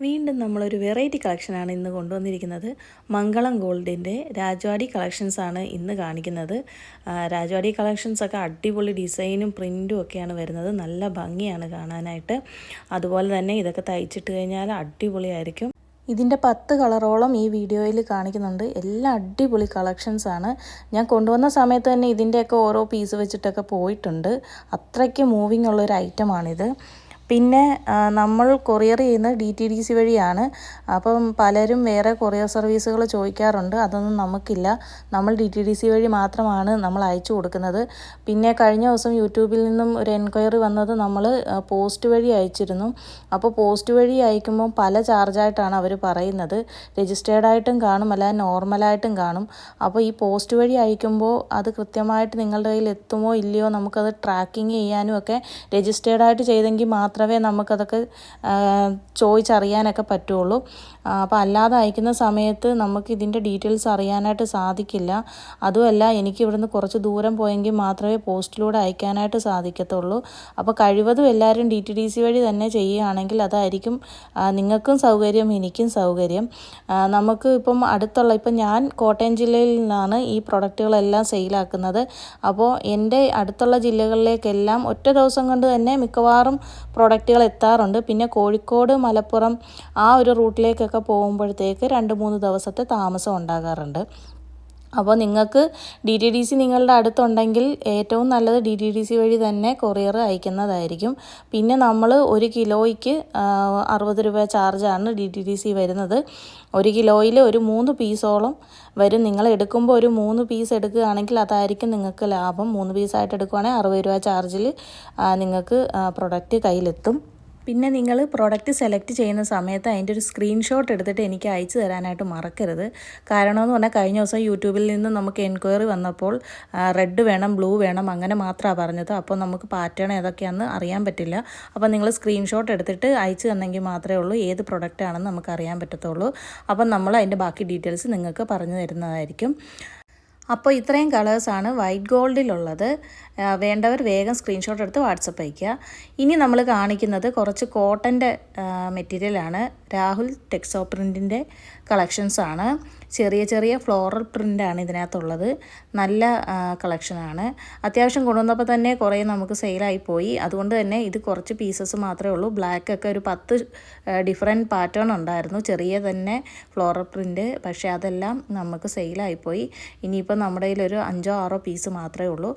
വീണ്ടും നമ്മളൊരു വെറൈറ്റി കളക്ഷനാണ് ഇന്ന് കൊണ്ടുവന്നിരിക്കുന്നത്. മംഗളം ഗോൾഡിന്റെ രാജവാടി കളക്ഷൻസ് ആണ് ഇന്ന് കാണിക്കുന്നത്. രാജവാടി കളക്ഷൻസ് ഒക്കെ അടിപൊളി ഡിസൈനും പ്രിന്റും ഒക്കെയാണ് വരുന്നത്. നല്ല ഭംഗിയാണ് കാണാനായിട്ട്. അതുപോലെ തന്നെ ഇതൊക്കെ തയ്ച്ചിട്ട് കഴിഞ്ഞാൽ അടിപൊളിയായിരിക്കും. ഇതിന്റെ പത്ത് കളറോളം ഈ വീഡിയോയിൽ കാണിക്കുന്നുണ്ട്. എല്ലാം അടിപൊളി കളക്ഷൻസ് ആണ്. ഞാൻ കൊണ്ടുവന്ന സമയത്ത് തന്നെ ഇതിന്റെയൊക്കെ ഓരോ പീസ് വെച്ചിട്ടൊക്കെ പോയിട്ടുണ്ട്. അത്രയ്ക്ക് മൂവിങ് ഉള്ളൊരു ഐറ്റമാണിത് പിന്നെ നമ്മൾ കൊറിയർ ചെയ്യുന്നത് ഡി ടി ഡി സി വഴിയാണ്. അപ്പം പലരും വേറെ കൊറിയർ സർവീസുകൾ ചോദിക്കാറുണ്ട്. അതൊന്നും നമുക്കില്ല. നമ്മൾ ഡി ടി ഡി സി വഴി മാത്രമാണ് നമ്മൾ അയച്ചു കൊടുക്കുന്നത്. പിന്നെ കഴിഞ്ഞ ദിവസം യൂട്യൂബിൽ നിന്നും ഒരു എൻക്വയറി വന്നത് നമ്മൾ പോസ്റ്റ് വഴി അയച്ചിരുന്നു. അപ്പോൾ പോസ്റ്റ് വഴി അയക്കുമ്പോൾ പല ചാർജായിട്ടാണ് അവർ പറയുന്നത്. രജിസ്റ്റേർഡ് ആയിട്ടും കാണും അല്ലാതെ നോർമലായിട്ടും കാണും. അപ്പോൾ ഈ പോസ്റ്റ് വഴി അയക്കുമ്പോൾ അത് കൃത്യമായിട്ട് നിങ്ങളുടെ കയ്യിൽ എത്തുമോ ഇല്ലയോ നമുക്കത് ട്രാക്കിങ് ചെയ്യാനും ഒക്കെ രജിസ്റ്റേർഡ് ചെയ്തെങ്കിൽ ചെയ്തെങ്കിൽ മാത്രമേ നമുക്കതൊക്കെ ചോദിച്ചറിയാനൊക്കെ പറ്റുള്ളൂ. അപ്പോൾ അല്ലാതെ അയക്കുന്ന സമയത്ത് നമുക്ക് ഇതിന്റെ ഡീറ്റെയിൽസ് അറിയാനായിട്ട് സാധിക്കില്ല. അതുമല്ല എനിക്ക് ഇവിടുന്ന് കുറച്ച് ദൂരം പോയെങ്കിൽ മാത്രമേ പോസ്റ്റിലൂടെ അയക്കാനായിട്ട് സാധിക്കത്തുള്ളൂ. അപ്പോൾ കഴിവതും എല്ലാവരും ഡി ടി ഡി സി വഴി തന്നെ ചെയ്യുകയാണെങ്കിൽ അതായിരിക്കും നിങ്ങൾക്കും സൗകര്യം എനിക്കും സൗകര്യം. നമുക്ക് ഇപ്പം അടുത്തുള്ള ഇപ്പം ഞാൻ കോട്ടയം ജില്ലയിൽ നിന്നാണ് ഈ പ്രൊഡക്റ്റുകളെല്ലാം സെയിലാക്കുന്നത്. അപ്പോൾ എന്റെ അടുത്തുള്ള ജില്ലകളിലേക്കെല്ലാം ഒറ്റ ദിവസം കൊണ്ട് തന്നെ മിക്കവാറും പ്രൊഡക്റ്റുകൾ എത്താറുണ്ട്. പിന്നെ കോഴിക്കോട് മലപ്പുറം ആ ഒരു റൂട്ടിലേക്കൊക്കെ പോകുമ്പോഴത്തേക്ക് രണ്ട് മൂന്ന് ദിവസത്തെ താമസം ഉണ്ടാകാറുണ്ട്. അപ്പോൾ നിങ്ങൾക്ക് ഡി ടി ഡി സി നിങ്ങളുടെ അടുത്തുണ്ടെങ്കിൽ ഏറ്റവും നല്ലത് ഡി ടി ഡി സി വഴി തന്നെ കൊറിയർ അയക്കുന്നതായിരിക്കും. പിന്നെ നമ്മൾ ഒരു കിലോയ്ക്ക് അറുപത് രൂപ ചാർജാണ് ഡി ടി ഡി സി വരുന്നത്. ഒരു കിലോയിൽ ഒരു മൂന്ന് പീസോളം വരും. നിങ്ങൾ എടുക്കുമ്പോൾ ഒരു മൂന്ന് പീസ് എടുക്കുകയാണെങ്കിൽ അതായിരിക്കും നിങ്ങൾക്ക് ലാഭം. മൂന്ന് പീസായിട്ട് എടുക്കുകയാണെങ്കിൽ അറുപത് രൂപ ചാർജിൽ നിങ്ങൾക്ക് പ്രൊഡക്റ്റ് കയ്യിലെത്തും. പിന്നെ നിങ്ങൾ പ്രോഡക്റ്റ് സെലക്ട് ചെയ്യുന്ന സമയത്ത് അതിന്റെ ഒരു സ്ക്രീൻഷോട്ട് എടുത്തിട്ട് എനിക്ക് അയച്ചു തരാനായിട്ട് മറക്കരുത്. കാരണം എന്ന് പറഞ്ഞാൽ കഴിഞ്ഞ ദിവസം യൂട്യൂബിൽ നിന്ന് നമുക്ക് എൻക്വയറി വന്നപ്പോൾ റെഡ് വേണം ബ്ലൂ വേണം അങ്ങനെ മാത്രമാണ് പറഞ്ഞത്. അപ്പോൾ നമുക്ക് പാറ്റേൺ ഏതൊക്കെയാണെന്ന് അറിയാൻ പറ്റില്ല. അപ്പോൾ നിങ്ങൾ സ്ക്രീൻഷോട്ട് എടുത്തിട്ട് അയച്ചു തന്നെങ്കിൽ മാത്രമേ ഉള്ളൂ. ഏത് പ്രൊഡക്റ്റ് ആണെന്ന് നമുക്ക് അറിയാൻ പറ്റത്തുള്ളൂ. അപ്പം നമ്മൾ അതിന്റെ ബാക്കി ഡീറ്റെയിൽസ് നിങ്ങൾക്ക് പറഞ്ഞു തരുന്നതായിരിക്കും. അപ്പോൾ ഇത്രയും കളേഴ്സാണ് വൈറ്റ് ഗോൾഡിലുള്ളത് വേണ്ടവർ വേഗം സ്ക്രീൻഷോട്ട് എടുത്ത് വാട്സപ്പ് അയയ്ക്കുക. ഇനി നമ്മൾ കാണിക്കുന്നത് കുറച്ച് കോട്ടന്റെ മെറ്റീരിയലാണ് രാഹുൽ ടെക്സോ പ്രിന്റിന്റെ കളക്ഷൻസാണ് ചെറിയ ചെറിയ ഫ്ലോറൽ പ്രിന്റാണ് ഇതിനകത്തുള്ളത്. നല്ല കളക്ഷനാണ് അത്യാവശ്യം കൊണ്ടുവന്നപ്പോൾ തന്നെ കുറേ നമുക്ക് സെയിലായി പോയി. അതുകൊണ്ട് തന്നെ ഇത് കുറച്ച് പീസസ് മാത്രമേ ഉള്ളൂ. ബ്ലാക്ക് ഒക്കെ ഒരു പത്ത് ഡിഫറെന്റ് പാറ്റേൺ ഉണ്ടായിരുന്നു. ചെറിയ തന്നെ ഫ്ലോറൽ പ്രിന്റ് പക്ഷേ അതെല്ലാം നമുക്ക് സെയിലായി പോയി. ഇനിയിപ്പോൾ നമ്മുടെ കയ്യിലൊരു അഞ്ചോ ആറോ പീസ് മാത്രമേ ഉള്ളൂ.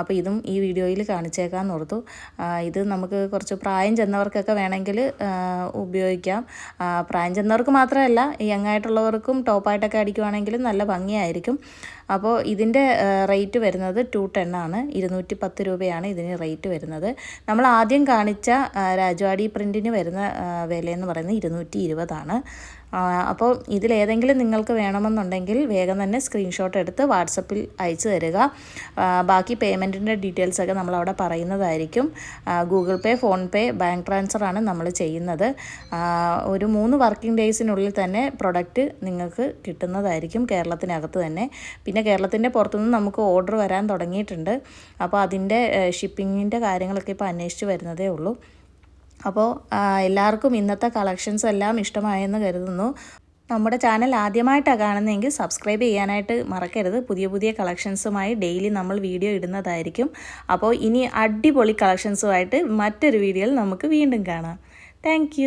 അപ്പോൾ ഇതും ഈ വീഡിയോയിൽ കാണിച്ചേക്കാമെന്ന് ഓർത്തു. ഇത് നമുക്ക് കുറച്ച് പ്രായം ചെന്നവർക്കൊക്കെ വേണമെങ്കിൽ ഉപയോഗിക്കാം. പ്രായം ചെന്നവർക്ക് മാത്രമല്ല യങ്ങായിട്ടുള്ളവർക്കും ടോപ്പായിട്ടൊക്കെ അടിക്കുവാണെങ്കിലും നല്ല ഭംഗിയായിരിക്കും. അപ്പോൾ ഇതിന്റെ റേറ്റ് വരുന്നത് ടു ടെൻ ആണ്. ഇരുന്നൂറ്റി പത്ത് രൂപയാണ് ഇതിന് റേറ്റ് വരുന്നത്. നമ്മൾ ആദ്യം കാണിച്ച രാജവാടി പ്രിന്റിന് വരുന്ന വിലയെന്ന് പറയുന്നത് ഇരുന്നൂറ്റി ഇരുപതാണ് അപ്പോൾ ഇതിലേതെങ്കിലും നിങ്ങൾക്ക് വേണമെന്നുണ്ടെങ്കിൽ വേഗം തന്നെ സ്ക്രീൻഷോട്ട് എടുത്ത് വാട്സപ്പിൽ അയച്ചു തരിക. ബാക്കി പേയ്മെന്റിന്റെ ഡീറ്റെയിൽസ് ഒക്കെ നമ്മളവിടെ പറയുന്നതായിരിക്കും. Google Pay PhonePe bank transfer ആണ് നമ്മൾ ചെയ്യുന്നത്. ഒരു മൂന്ന് വർക്കിംഗ് ഡേയ്സിനുള്ളിൽ തന്നെ പ്രൊഡക്റ്റ് നിങ്ങൾക്ക് കിട്ടുന്നതായിരിക്കും കേരളത്തിനകത്ത് തന്നെ. പിന്നെ കേരളത്തിന്റെ പുറത്തുനിന്ന് നമുക്ക് ഓർഡർ വരാൻ തുടങ്ങിയിട്ടുണ്ട്. അപ്പോൾ അതിന്റെ ഷിപ്പിങ്ങിന്റെ കാര്യങ്ങളൊക്കെ ഇപ്പോൾ അന്വേഷിച്ച് വരുന്നതേ ഉള്ളൂ. അപ്പോൾ എല്ലാവർക്കും ഇന്നത്തെ കളക്ഷൻസ് എല്ലാം ഇഷ്ടമായെന്ന് കരുതുന്നു. നമ്മുടെ ചാനൽ ആദ്യമായിട്ടാണ് കാണുന്നതെങ്കിൽ സബ്സ്ക്രൈബ് ചെയ്യാനായിട്ട് മറക്കരുത്. പുതിയ പുതിയ കളക്ഷൻസുമായി ഡെയിലി നമ്മൾ വീഡിയോ ഇടുന്നതായിരിക്കും. അപ്പോൾ ഇനി അടിപൊളി കളക്ഷൻസുമായിട്ട് മറ്റൊരു വീഡിയോയിൽ നമുക്ക് വീണ്ടും കാണാം. താങ്ക്